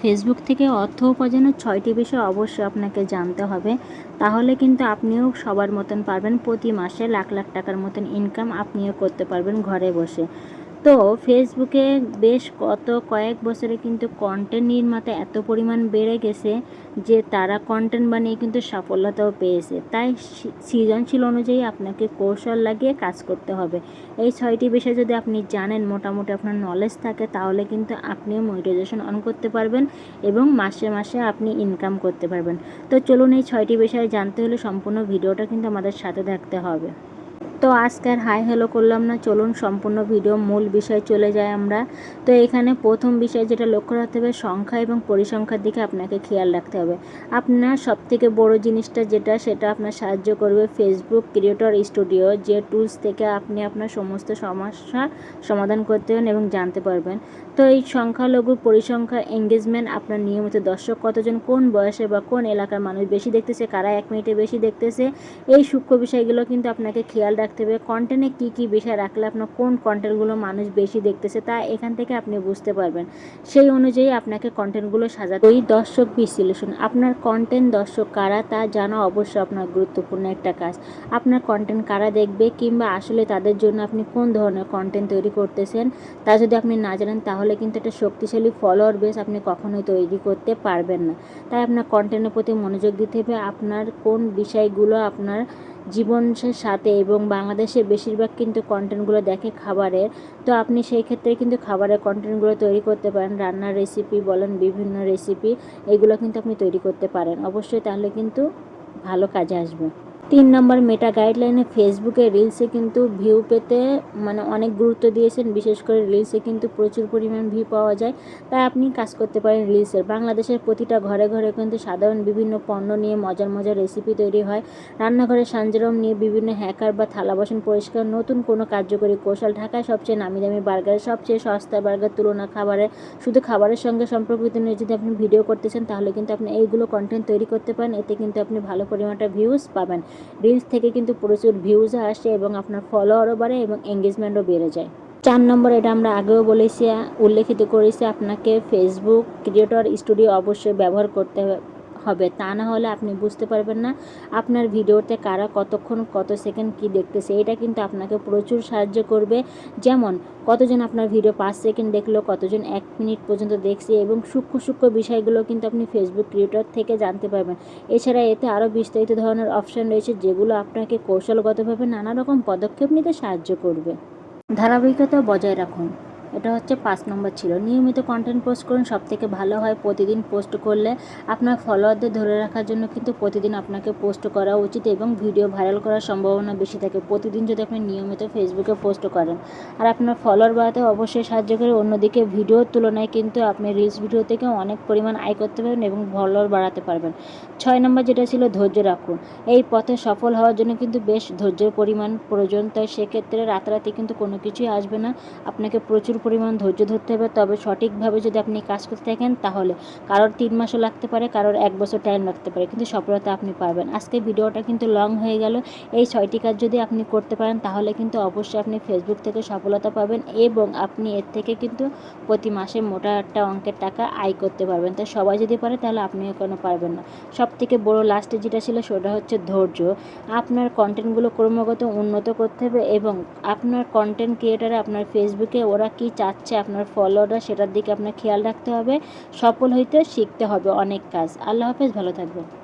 Facebook থেকে অর্থ উপার্জনের ছয়টি বিষয় অবশ্যই আপনাকে জানতে হবে। তাহলে কিন্তু আপনিও সবার মতন পারবেন, প্রতি মাসে লাখ লাখ টাকার মতন ইনকাম আপনিও করতে পারবেন ঘরে বসে। তো ফেসবুকে বেশ গত কয়েক বছরে কিন্তু কন্টেন্ট নির্মাতা এত পরিমাণ বেড়ে গেছে যে তারা কন্টেন্ট বানিয়ে কিন্তু সফলতাও পেয়েছে। তাই সৃজনশীল অনুযায়ী আপনাকে কৌশল লাগিয়ে কাজ করতে হবে। এই ছয়টি বিষয় যদি আপনি জানেন, মোটামুটি আপনার নলেজ থাকে, তাহলে কিন্তু আপনিও মনিটাইজেশন অন করতে পারবেন এবং মাসে মাসে আপনি ইনকাম করতে পারবেন। তো চলুন এই ছয়টি বিষয়ে জানতে হলে সম্পূর্ণ ভিডিওটা কিন্তু আমাদের সাথে থাকতে হবে। তো আজকে আর হাই হ্যালো করলাম না, চলুন সম্পূর্ণ ভিডিও মূল বিষয় চলে যায় আমরা। তো এখানে প্রথম বিষয় যেটা লক্ষ্য রাখতে হবে, সংখ্যা এবং পরিসংখ্যার দিকে আপনাকে খেয়াল রাখতে হবে। আপনার সবথেকে বড় জিনিসটা যেটা, সেটা আপনার সাহায্য করবে ফেসবুক ক্রিয়েটর স্টুডিও যে টুলস থেকে আপনি আপনার সমস্ত সমস্যা সমাধান করতে পারেন এবং জানতে পারবেন। তো এই সংখ্যালঘু পরিসংখ্যা এঙ্গেজমেন্ট আপনার নিয়মিত দর্শক কতজন, কোন বয়সে বা কোন এলাকার মানুষ বেশি দেখতেছে, কারা এক মিনিটে বেশি দেখতেছে, এই সূক্ষ্ম বিষয়গুলো কিন্তু আপনাকে খেয়াল রাখতে হবে কন্টেন্টে কী কী বিষয় রাখলে আপনার কোন কন্টেন্টগুলো মানুষ বেশি দেখতেছে তা এখান থেকে আপনি বুঝতে পারবেন। সেই অনুযায়ী আপনাকে কন্টেন্টগুলো সাজাতে ওই দর্শক বিশ্লেষণ, আপনার কন্টেন্ট দর্শক কারা তা জানা অবশ্যই আপনার গুরুত্বপূর্ণ একটা কাজ। আপনার কন্টেন্ট কারা দেখবে কিংবা আসলে তাদের জন্য আপনি কোন ধরনের কন্টেন্ট তৈরি করতেছেন তা যদি আপনি না জানেন, তাহলে কিন্তু একটা শক্তিশালী ফলোয়ার বেস আপনি কখনোই তৈরি করতে পারবেন না। তাই আপনার কন্টেন্টের প্রতি মনোযোগ দিতে হবে। আপনার কোন বিষয়গুলো আপনার জীবনের সাথে এবং বাংলাদেশে বেশিরভাগ কিন্তু কন্টেন্টগুলো দেখে খাবারের। তো আপনি সেই ক্ষেত্রে কিন্তু খাবারের কন্টেন্টগুলো তৈরি করতে পারেন, রান্নার রেসিপি বলেন, বিভিন্ন রেসিপি এগুলো কিন্তু আপনি তৈরি করতে পারেন। অবশ্যই তাহলে কিন্তু ভালো কাজে আসবে। তিন নম্বর মেটা গাইডলাইনে ফেসবুকে রিলসে কিন্তু ভিউ পেতে মানে অনেক গুরুত্ব দিয়েছেন। বিশেষ করে রিলসে কিন্তু প্রচুর পরিমাণ ভিউ পাওয়া যায়। তাই আপনি কাজ করতে পারেন রিলসের বাংলাদেশের প্রতিটা ঘরে ঘরে কিন্তু সাধারণ বিভিন্ন পণ্য নিয়ে মজার মজার রেসিপি তৈরি হয়। রান্নাঘরে সাঞ্জরম নিয়ে বিভিন্ন হ্যাকার বা থালা বাসন পরিষ্কার, নতুন কোনো কার্যকরী কৌশল, ঢাকায় সবচেয়ে নামি দামি বার্গার, সবচেয়ে সস্তা বার্গার তুলনা খাবারের শুধু খাবারের সঙ্গে সম্পর্কিত নিয়ে, যদি আপনি ভিডিও করতেছেন তাহলে কিন্তু আপনি এইগুলো কন্টেন্ট তৈরি করতে পারেন। এতে কিন্তু আপনি ভালো পরিমাণটা ভিউজ পাবেন। রিলস থেকে কিন্তু প্রচুর ভিউজ আসে এবং আপনার ফলোয়ারও বাড়ে এবং এঙ্গেজমেন্টও বেড়ে যায়। চার নম্বর এটা আমরা আগেও বলেছি, উল্লেখিত করেছি, আপনাকে ফেসবুক ক্রিয়েটর স্টুডিও অবশ্যই ব্যবহার করতে হবে। তা না হলে আপনি বুঝতে পারবেন না আপনার ভিডিওতে কারা কতক্ষণ, কত সেকেন্ড কি দেখতেছে। এটা কিন্তু আপনাকে প্রচুর সাহায্য করবে। যেমন, কতজন আপনার ভিডিও পাঁচ সেকেন্ড দেখল, কতজন এক মিনিট পর্যন্ত দেখছে এবং সূক্ষ্ম সূক্ষ্ম বিষয়গুলো কিন্তু আপনি ফেসবুক ক্রিয়েটর থেকে জানতে পারবেন। এছাড়া এতে আরও বিস্তারিত ধরনের অপশান রয়েছে যেগুলো আপনাকে কৌশলগতভাবে নানা রকম পদক্ষেপ নিতে সাহায্য করবে। ধারাবাহিকতা বজায় রাখুন। এটা হচ্ছে পাঁচ নম্বর ছিল। নিয়মিত কন্টেন্ট পোস্ট করুন সব থেকে ভালো হয় প্রতিদিন পোস্ট করলে। আপনার ফলোয়ারদের ধরে রাখার জন্য কিন্তু প্রতিদিন আপনাকে পোস্ট করা উচিত এবং ভিডিও ভাইরাল করার সম্ভাবনা বেশি থাকে। প্রতিদিন যদি আপনি নিয়মিত ফেসবুকে পোস্ট করেন। আর আপনার ফলোয়ার বাড়াতে অবশ্যই সাহায্য করে। অন্যদিকে ভিডিওর তুলনায় কিন্তু আপনি রিলস ভিডিও থেকে অনেক পরিমাণ আয় করতে পারবেন এবং ফলোয়ার বাড়াতে পারবেন। ছয় নম্বর যেটা ছিল ধৈর্য রাখুন। এই পথে সফল হওয়ার জন্য কিন্তু বেশ ধৈর্যের পরিমাণ প্রয়োজন। তাই সেক্ষেত্রে রাতারাতি কিন্তু কোনো কিছুই আসবে না। আপনাকে প্রচুর পরিমাণ ধৈর্য ধরতে হবে। তবে সঠিকভাবে যদি আপনি কাজ করতে থাকেন, তাহলে কারোর তিন মাসও লাগতে পারে, কারোর এক বছর টাইম লাগতে পারে। কিন্তু সফলতা আপনি পাবেন। আজকে ভিডিওটা কিন্তু লং হয়ে গেল। এই ছয়টি কাজ যদি আপনি করতে পারেন, তাহলে কিন্তু অবশ্যই আপনি ফেসবুক থেকে সফলতা পাবেন এবং আপনি এর থেকে কিন্তু প্রতি মাসে মোটা একটা অঙ্কের টাকা আয় করতে পারবেন। তাই সবাই যদি পারে, তাহলে আপনিও কেন পারবেন না? সব থেকে বড় লাস্টে যেটা ছিল, সেটা হচ্ছে ধৈর্য। আপনার কন্টেন্টগুলো ক্রমাগত উন্নত করতে হবে এবং আপনার কন্টেন্ট ক্রিয়েটারে আপনার ফেসবুকে ওরা কি চাচ্ছে আপনার ফলোয়াররা সেটার দিকে আপনার খেয়াল রাখতে হবে। সফল হইতে শিখতে হবে অনেক কাজ। আল্লাহ হাফেজ, ভালো থাকবেন।